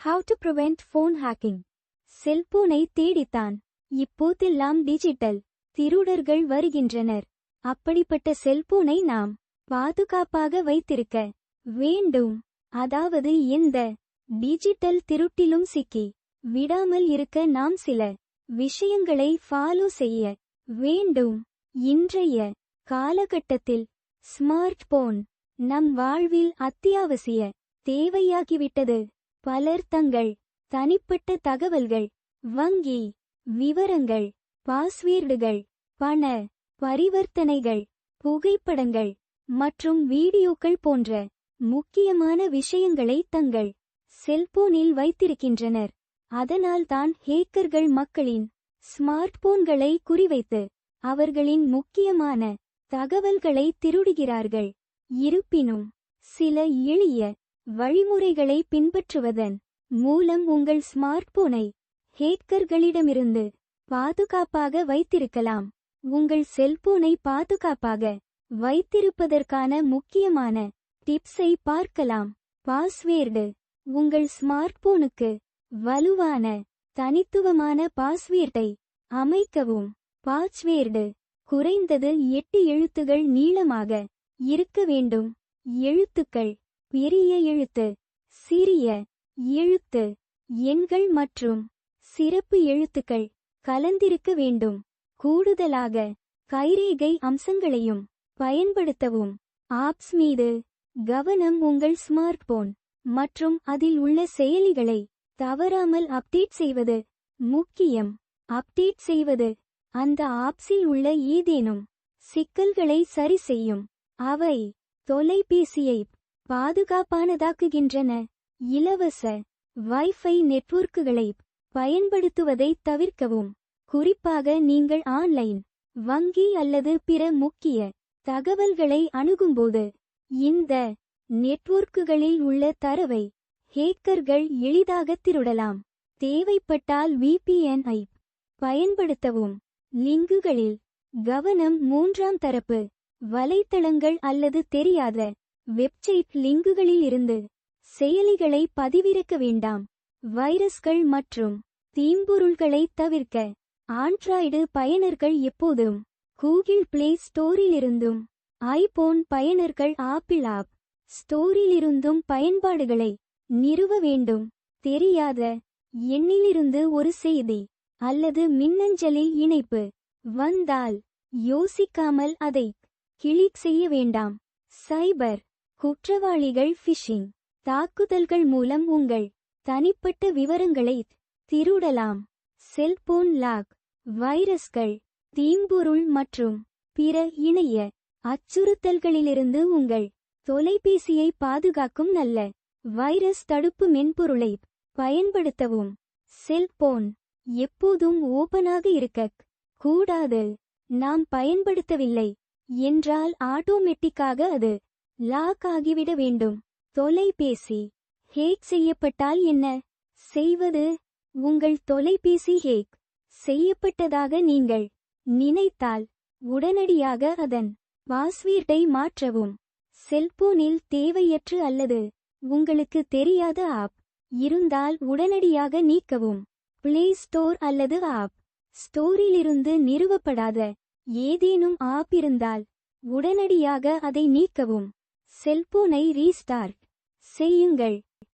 How to prevent phone hacking செல்போனை தேடித்தான். இப்போதெல்லாம் டிஜிட்டல் திருடர்கள் வருகின்றனர். அப்படிப்பட்ட செல்போனை நாம் பாதுகாப்பாக வைத்திருக்க வேண்டும். அதாவது எந்த டிஜிட்டல் திருட்டிலும் சிக்கி விடாமல் இருக்க நாம் சில விஷயங்களை ஃபாலோ செய்ய வேண்டும். இன்றைய காலகட்டத்தில் ஸ்மார்ட் போன் நம் வாழ்வில் அத்தியாவசிய தேவையாகிவிட்டது. பலர் தங்கள் தனிப்பட்ட தகவல்கள் வங்கி விவரங்கள் பாஸ்வேர்டுகள் பண பரிவர்த்தனைகள் புகைப்படங்கள் மற்றும் வீடியோக்கள் போன்ற முக்கியமான விஷயங்களை தங்கள் செல்போனில் வைத்திருக்கின்றனர். அதனால்தான் ஹேக்கர்கள் மக்களின் ஸ்மார்ட்போன்களை குறிவைத்து அவர்களின் முக்கியமான தகவல்களை திருடுகிறார்கள். இருப்பினும் சில எளிய வழிமுறைகளை பின்பற்றுவதன் மூலம் உங்கள் ஸ்மார்ட் போனை ஹேக்கர்களிடமிருந்து பாதுகாப்பாக வைத்திருக்கலாம். உங்கள் செல்போனை பாதுகாப்பாக வைத்திருப்பதற்கான முக்கியமான டிப்ஸை பார்க்கலாம். பாஸ்வேர்டு உங்கள் ஸ்மார்ட் போனுக்கு வலுவான தனித்துவமான பாஸ்வேர்டை அமைக்கவும். பாஸ்வேர்டு குறைந்தது எட்டு எழுத்துகள் நீளமாக இருக்க வேண்டும். எழுத்துக்கள் பெரிய எழுத்து சிறிய எழுத்து எண்கள் மற்றும் சிறப்பு எழுத்துக்கள் கலந்திருக்க வேண்டும். கூடுதலாக கைரேகை அம்சங்களையும் பயன்படுத்தவும். ஆப்ஸ் மீது கவனம் உங்கள் ஸ்மார்ட் போன் மற்றும் அதில் உள்ள செயலிகளை தவறாமல் அப்டேட் செய்வது முக்கியம். அப்டேட் செய்வது அந்த ஆப்ஸில் உள்ள ஏதேனும் சிக்கல்களை சரி செய்யும். அவை தொலைபேசியை பாதுகாப்பானதாக்குகின்றன. இலவச வைஃபை நெட்வொர்க்குகளை பயன்படுத்துவதை தவிர்க்கவும். குறிப்பாக நீங்கள் ஆன்லைன் வங்கி அல்லது பிற முக்கிய தகவல்களை அணுகும்போது இந்த நெட்வொர்க்குகளில் உள்ள தரவை ஹேக்கர்கள் எளிதாக திருடலாம். தேவைப்பட்டால் விபிஎன் ஐ பயன்படுத்தவும். லிங்குகளில் கவனம் மூன்றாம் தரப்பு வலைத்தளங்கள் அல்லது தெரியாத வெப்சைட் லிங்குகளில் இருந்து செயலிகளை பதிவிறக்க வேண்டாம். வைரஸ்கள் மற்றும் தீம்பொருள்களை தவிர்க்க ஆண்ட்ராய்டு பயனர்கள் எப்போதும் கூகிள் பிளே ஸ்டோரிலிருந்தும் ஐபோன் பயனர்கள் ஆப்பிள் ஆப் ஸ்டோரிலிருந்தும் பயன்பாடுகளை நிறுவ வேண்டும். தெரியாத எண்ணிலிருந்து ஒரு செய்தி அல்லது மின்னஞ்சலில் இணைப்பு வந்தால் யோசிக்காமல் அதை கிளிக் செய்ய வேண்டாம். சைபர் குற்றவாளிகள் ஃபிஷிங் தாக்குதல்கள் மூலம் உங்கள் தனிப்பட்ட விவரங்களை திருடலாம். செல்போன் லாக் வைரஸ்கள் தீம்பொருள் மற்றும் பிற இணைய அச்சுறுத்தல்களிலிருந்து உங்கள் தொலைபேசியை பாதுகாக்கும் நல்ல வைரஸ் தடுப்பு மென்பொருளை பயன்படுத்தவும். செல்போன் எப்போதும் ஓபனாக இருக்க கூடாது. நாம் பயன்படுத்தவில்லை என்றால் ஆட்டோமேட்டிக்காக அது லாக் ஆகிவிட வேண்டும். தொலைபேசி. ஹேக் செய்யப்பட்டால் என்ன? செய்வது? உங்கள் தொலைபேசி ஹேக் செய்யப்பட்டதாக நீங்கள் நினைத்தால் உடனடியாக அதன் பாஸ்வேர்டை மாற்றவும். செல்போனில் தேவையற்று அல்லது உங்களுக்கு தெரியாத ஆப் இருந்தால் உடனடியாக நீக்கவும். பிளே ஸ்டோர் அல்லது ஆப் ஸ்டோரிலிருந்து நிறுவப்படாத ஏதேனும் ஆப் இருந்தால் உடனடியாக அதை நீக்கவும். செல்போனை ரீஸ்டார்ட் செய்யுங்கள்.